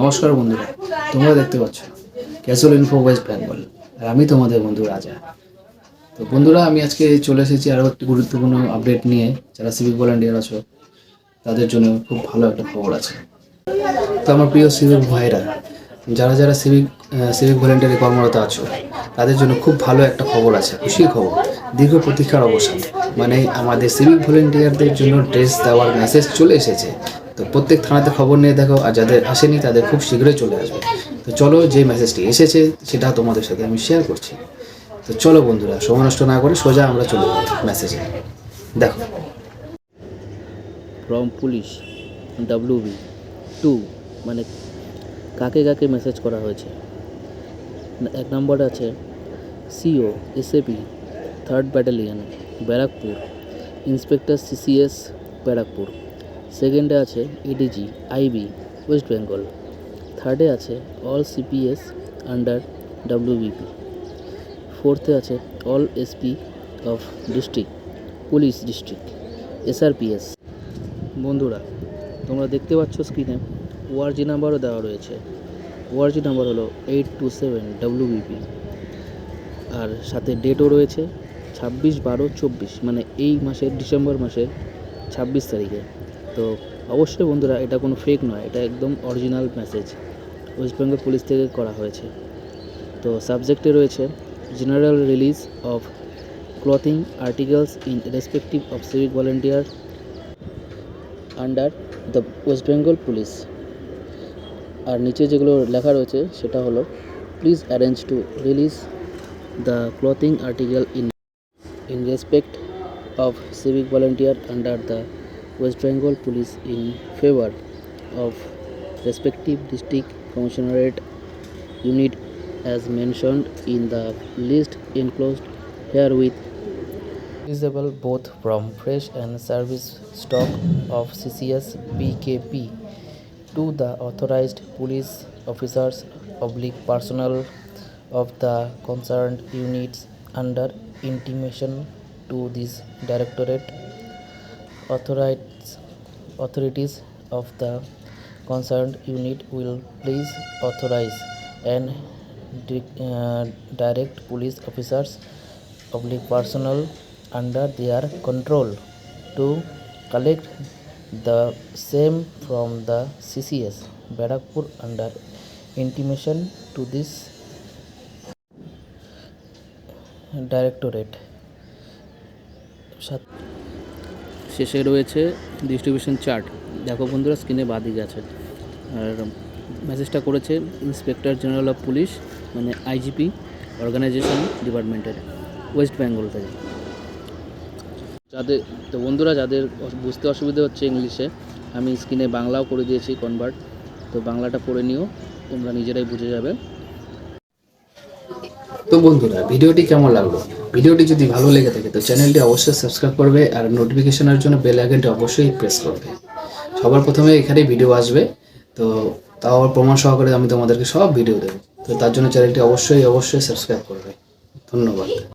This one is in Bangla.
নমস্কার বন্ধুরা, তোমরা দেখতে পাচ্ছ ক্যাজুয়াল ইনফো ওয়েস্ট বেঙ্গল আর আমি তোমাদের বন্ধু রাজা। তো বন্ধুরা, আমি আজকে চলে এসেছি আরও একটি গুরুত্বপূর্ণ আপডেট নিয়ে, যারা সিভিক ভলান্টিয়ার আছো, তাদের জন্য খুব ভালো একটা খবর আছে। তো আমার প্রিয় সিভিক ভাইরা, যারা যারা সিভিক সিভিক ভলেন্টারি কর্মরত আছো, তাদের জন্য খুব ভালো একটা খবর আছে, খুশির খবর। দীর্ঘ প্রতীক্ষার অবসান মানে আমাদের সিভিক ভলেন্টিয়ারদের জন্য ড্রেস দেওয়ার মেসেজ চলে এসেছে। তো প্রত্যেক থানাতে খবর নিয়ে দেখো, আর যাদের আসেনি তাদের খুব শীঘ্রই চলে আসবে। তো চলো, যে মেসেজটি এসেছে, সেটা তোমাদের সাথে আমি শেয়ার করছি। তো চলো বন্ধুরা, সময় নষ্ট না করে সোজা আমরা চলে যাই মেসেজে দেখো। ফ্রম পুলিশ ডাব্লিউবি টু মানে কাকে কাকে মেসেজ করা হয়েছে? এক নম্বর আছে CO SAP third battalion Barrackpore inspector CCS Barrackpore সেকেন্ডে আছে এডিজি আইবি ওয়েস্ট বেঙ্গল থার্ডে আছে অল সিপিএস আন্ডার ডাব্লিউবিপি ফোর্থে আছে all SP of district police district SRPS বন্ধুরা, তোমরা দেখতে পাচ্ছ স্ক্রিনে ওআরজি নাম্বারও দেওয়া রয়েছে। ওআরজি নাম্বার হলো এইট টু সেভেন ডাব্লিউবিপি আর সাথে ডেটও রয়েছে ছাব্বিশ বারো চব্বিশ মানে এই মাসের ডিসেম্বর মাসের ছাব্বিশ তারিখে। তো অবশ্যই বন্ধুরা এটা কোনো ফেক নয়, এটা একদম original message West Bengal police থেকে করা হয়েছে। তো সাবজেক্টে রয়েছে general release of clothing articles in respective of civic volunteer under the West Bengal police আর নিচে যেগুলো লেখা রয়েছে, সেটা হলো please arrange to release the clothing article in in respect of civic volunteer under the West Bengal police in favour of respective district commissionerate unit as mentioned in the list enclosed herewith visible both from fresh and service stock of CCS BKP to the authorized police officers oblique personnel of the concerned units under intimation to this directorate authorized authorities of the concerned unit will please authorize and di- uh, direct police officers public personnel under their control to collect the same from the CCS Barakpur under intimation to this directorate শেষে রয়েছে ডিস্ট্রিবিউশন চার্ট দেখো বন্ধুরা স্ক্রিনে বাদিকে গেছে আর মেসেজটা করেছে ইন্সপেক্টর জেনারেল অফ পুলিশ মানে আইজিপি অর্গানাইজেশন ডিপার্টমেন্টের ওয়েস্ট বেঙ্গল থেকে। যাদের তো বন্ধুরা, যাদের বুঝতে অসুবিধা হচ্ছে ইংলিশে আমি স্ক্রিনে বাংলাও করে দিয়েছি কনভার্ট তো বাংলাটা পড়ে নিও, তোমরা নিজেরাই বুঝে যাবে। তো বন্ধুরা, ভিডিওটি কেমন লাগল? ভিডিওটি যদি ভালো লেগে থাকে, তো চ্যানেলটি অবশ্যই সাবস্ক্রাইব করবে আর নোটিফিকেশনের জন্য বেল আইকনটি অবশ্যই প্রেস করবে। সবার প্রথমে এখানে ভিডিও আসবে, তো তাও প্রমাণ সহকারে আমি তোমাদেরকে সব ভিডিও দেবো। তো তার জন্য চ্যানেলটি অবশ্যই অবশ্যই সাবস্ক্রাইব করবে। ধন্যবাদ।